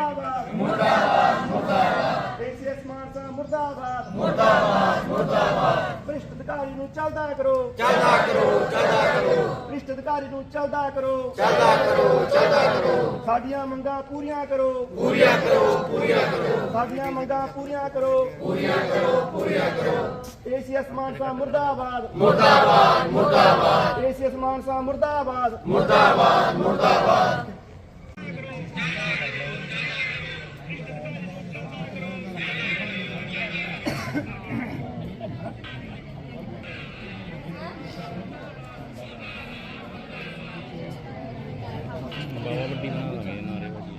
ਮੁਰਦਾਬਾਦ ਮੁਰਦਾਬਾਦ ਮੁਰਦਾਬਾਦ ਏਸੀਐਸ ਮਾਨਸਾ ਮੁਰਦਾਬਾਦ ਮੁਰਦਾਬਾਦ ਮੁਰਦਾਬਾਦ ਭ੍ਰਿਸ਼ਟ ਅਧਿਕਾਰੀ ਨੂੰ ਚੱਲਦਾ ਕਰੋ ਚੱਲਦਾ ਕਰੋ ਚੱਲਦਾ ਕਰੋ ਭ੍ਰਿਸ਼ਟ ਅਧਿਕਾਰੀ ਨੂੰ ਚੱਲਦਾ ਕਰੋ ਚੱਲਦਾ ਕਰੋ ਚੱਲਦਾ ਕਰੋ। ਸਾਡੀਆਂ ਮੰਗਾਂ ਪੂਰੀਆਂ ਕਰੋ ਪੂਰੀਆਂ ਕਰੋ ਪੂਰੀਆਂ ਕਰੋ। ਸਾਡੀਆਂ ਮੰਗਾਂ ਪੂਰੀਆਂ ਕਰੋ। ਪੂਰੀਆਂ ਕਰੋ ਪੂਰੀਆਂ ਕਰੋ। ਏਸੀਐਸ ਮਾਨਸਾ ਮੁਰਦਾਬਾਦ। ਮੁਰਦਾਬਾਦ ਮੁਰਦਾਬਾਦ। ਏਸੀਐਸ ਮਾਨਸਾ ਮੁਰਦਾਬਾਦ। Bawa betina lagi, nari pagi.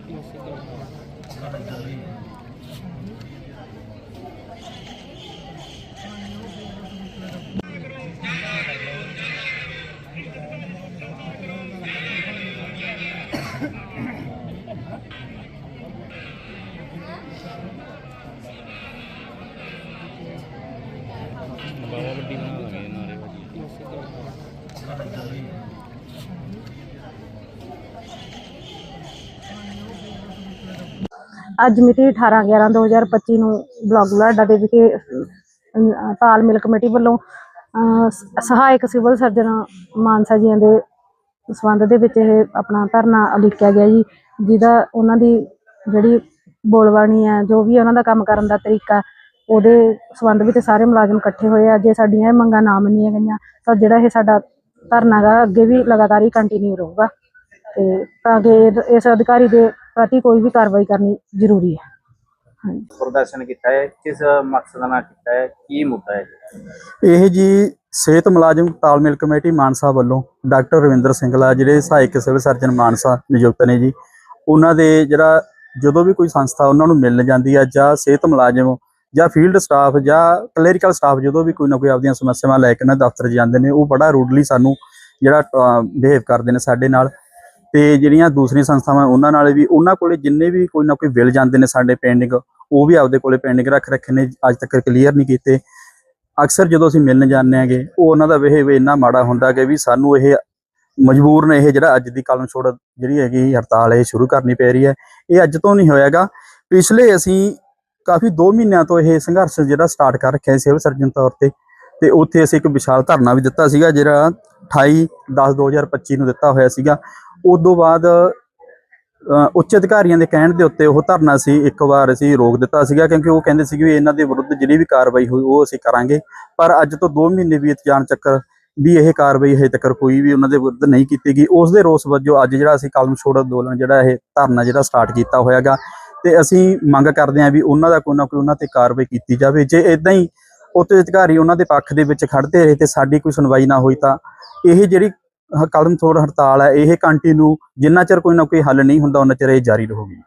Thank you. ਅੱਜ ਮਿਤੀ 18/11/2025 ਨੂੰ ਬਲਾਕ ਬੁਲਾਡਾ ਦੇ ਵਿਖੇ ਤਾਲਮੇਲ ਕਮੇਟੀ ਵੱਲੋਂ ਸਹਾਇਕ ਸਿਵਲ ਸਰਜਨ ਮਾਨਸਾ ਜੀਆਂ ਦੇ ਸੰਬੰਧ ਦੇ ਵਿੱਚ ਇਹ ਆਪਣਾ ਧਰਨਾ ਉਲੀਕਿਆ ਗਿਆ ਜੀ, ਜਿਹਦਾ ਉਹਨਾਂ ਦੀ ਜਿਹੜੀ ਬੋਲਬਾਣੀ ਹੈ ਜੋ ਵੀ ਉਹਨਾਂ ਦਾ ਕੰਮ ਕਰਨ ਦਾ ਤਰੀਕਾ, ਉਹਦੇ ਸੰਬੰਧ ਵਿੱਚ ਸਾਰੇ ਮੁਲਾਜ਼ਮ ਇਕੱਠੇ ਹੋਏ ਆ। ਜੇ ਸਾਡੀਆਂ ਇਹ ਮੰਗਾਂ ਨਾ ਮੰਨੀਆਂ ਗਈਆਂ, ਤਾਂ ਜਿਹੜਾ ਇਹ ਸਾਡਾ ਧਰਨਾ ਗਾ ਅੱਗੇ ਵੀ ਲਗਾਤਾਰ ਹੀ ਕੰਟੀਨਿਊ ਰਹੂਗਾ। ਤੇ ਤਾਂ ਕਿ ਇਸ ਅਧਿਕਾਰੀ ਦੇ ਪ੍ਰਤੀ ਕੋਈ ਵੀ ਕਾਰਵਾਈ ਕਰਨੀ ਜ਼ਰੂਰੀ ਹੈ। ਪ੍ਰਦਰਸ਼ਨ ਕੀਤਾ ਹੈ ਕਿਸ ਮਕਸਦ ਨਾਲ ਕੀਤਾ ਹੈ ਕੀ ਮੁੱਦਾ ਹੈ? ਇਹ ਜੀ ਸਿਹਤ ਮੁਲਾਜ਼ਮ ਤਾਲਮੇਲ ਕਮੇਟੀ ਮਾਨਸਾ ਵੱਲੋਂ ਡਾਕਟਰ ਰਵਿੰਦਰ ਸਿੰਘਲਾ ਜਿਹੜੇ ਸਹਾਇਕ ਸਿਵਲ ਸਰਜਨ ਮਾਨਸਾ ਨਿਯੁਕਤ ਨੇ ਜੀ ਉਹਨਾਂ ਦੇ ਜਿਹੜਾ ਜਦੋਂ ਵੀ ਕੋਈ ਸੰਸਥਾ ਉਹਨਾਂ ਨੂੰ ਮਿਲਣ ਜਾਂਦੀ ਹੈ ਜਾਂ ਸਿਹਤ ਮੁਲਾਜ਼ਮ ਜਾਂ ਫੀਲਡ ਸਟਾਫ ਜਾਂ ਕਲੈਰੀਕਲ ਸਟਾਫ ਜਦੋਂ ਵੀ ਕੋਈ ਨਾ ਕੋਈ ਆਪਦੀਆਂ ਸਮੱਸਿਆਵਾਂ ਲੈ ਕੇ ਨਾ ਦਫ਼ਤਰ ਜਾਂਦੇ ਨੇ, ਉਹ ਬੜਾ ਰੂਡਲੀ ਸਾਨੂੰ ਜਿਹੜਾ ਬਿਹੇਵ ਕਰਦੇ ਨੇ ਸਾਡੇ ਨਾਲ। ਤੇ ਜਿਹੜੀਆਂ ਦੂਸਰੀਆਂ ਸੰਸਥਾਵਾਂ ਉਹਨਾਂ ਨਾਲ ਵੀ, ਉਹਨਾਂ ਕੋਲੇ ਜਿੰਨੇ ਵੀ ਕੋਈ ਨਾ ਕੋਈ ਬਿੱਲ ਜਾਂਦੇ ਨੇ ਸਾਡੇ ਪੈਂਡਿੰਗ ਉਹ ਵੀ ਆਪਦੇ ਕੋਲੇ ਪੈਂਡਿੰਗ ਰੱਖ ਰੱਖੇ ਨੇ, ਅੱਜ ਤੱਕ ਕਲੀਅਰ ਨਹੀਂ ਕੀਤੇ। ਅਕਸਰ ਜਦੋਂ ਅਸੀਂ ਮਿਲਣ ਜਾਂਦੇ ਆਂਗੇ ਉਹ ਉਹਨਾਂ ਦਾ ਬਿਹੇਵ ਇੰਨਾ ਮਾੜਾ ਹੁੰਦਾ ਕਿ ਵੀ ਸਾਨੂੰ ਇਹ ਮਜਬੂਰ ਨੇ, ਇਹ ਜਿਹੜਾ ਅੱਜ ਦੀ ਕਲਮ ਛੋੜ ਜਿਹੜੀ ਹੈਗੀ ਹੜਤਾਲ, ਇਹ ਸ਼ੁਰੂ ਕਰਨੀ ਪੈ ਰਹੀ ਹੈ। ਇਹ ਅੱਜ ਤੋਂ ਨਹੀਂ ਹੋਇਆਗਾ। ਪਿਛਲੇ ਅਸੀਂ ਕਾਫੀ 2 ਮਹੀਨਿਆਂ ਤੋਂ ਇਹ ਸੰਘਰਸ਼ ਜਿਹੜਾ ਸਟਾਰਟ ਕਰ ਰੱਖਿਆ ਸੀ ਸਿਵਲ ਸਰਜਨ ਤੌਰ ਤੇ। ਤੇ ਉੱਥੇ ਅਸੀਂ ਇੱਕ ਵਿਸ਼ਾਲ ਧਰਨਾ ਵੀ ਦਿੱਤਾ ਸੀਗਾ, ਜਿਹੜਾ 28 10 2025 ਨੂੰ ਦਿੱਤਾ ਹੋਇਆ ਸੀਗਾ। ਉਸ ਤੋਂ ਬਾਅਦ ਉੱਚ ਅਧਿਕਾਰੀਆਂ ਦੇ ਕਹਿਣ ਦੇ ਉੱਤੇ ਉਹ ਧਰਨਾ ਸੀ, ਇੱਕ ਵਾਰ ਅਸੀਂ ਰੋਕ ਦਿੱਤਾ ਸੀਗਾ, ਕਿਉਂਕਿ ਉਹ ਕਹਿੰਦੇ ਸੀ ਵੀ ਇਹਨਾਂ ਦੇ ਵਿਰੁੱਧ ਜਿਹੜੀ ਵੀ ਕਾਰਵਾਈ ਹੋਈ, ਉਹ ਅਸੀਂ ਕਰਾਂਗੇ। ਪਰ ਅੱਜ ਤੋਂ 2 ਮਹੀਨੇ ਬੀਤ ਜਾਣ ਚੱਕਰ ਵੀ ਇਹ ਕਾਰਵਾਈ ਹਜੇ ਤੱਕ ਕੋਈ ਵੀ ਉਹਨਾਂ ਦੇ ਵਿਰੁੱਧ ਨਹੀਂ ਕੀਤੀ ਗਈ। ਉਸ ਦੇ ਰੋਸ ਵਜੋਂ ਅੱਜ ਜਿਹੜਾ ਅਸੀਂ ਕਲਮ ਛੋੜ ਅੰਦੋਲਨ ਜਿਹੜਾ ਇਹ ਧਰਨਾ ਜਿਹੜਾ ਸਟਾਰਟ ਕੀਤਾ ਹੋਇਆਗਾ ਤੇ ਅਸੀਂ ਮੰਗ ਕਰਦੇ ਹਾਂ ਵੀ ਉਹਨਾਂ ਦਾ ਕੋਈ ਨਾ ਕੋਈ ਉਹਨਾਂ ਤੇ ਕਾਰਵਾਈ ਕੀਤੀ ਜਾਵੇ। ਜੇ ਇਦਾਂ ਹੀ ਉੱਚ ਅਧਿਕਾਰੀ ਉਹਨਾਂ ਦੇ ਪੱਖ ਦੇ ਵਿੱਚ ਖੜਦੇ ਰਹੇ ਤੇ ਸਾਡੀ ਕੋਈ ਸੁਣਵਾਈ ਨਾ ਹੋਈ ਤਾਂ ਇਹ ਜਿਹੜੀ ਕਲਮ ਥੋੜ ਹੜਤਾਲ ਹੈ, ਇਹ ਕੰਟੀਨਿਊ ਜਿੰਨਾ ਚਿਰ ਕੋਈ ਨਾ ਕੋਈ ਹੱਲ ਨਹੀਂ ਹੁੰਦਾ ਉਹਨਾਂ ਚਿਰ ਇਹ ਜਾਰੀ ਰਹੂਗੀ।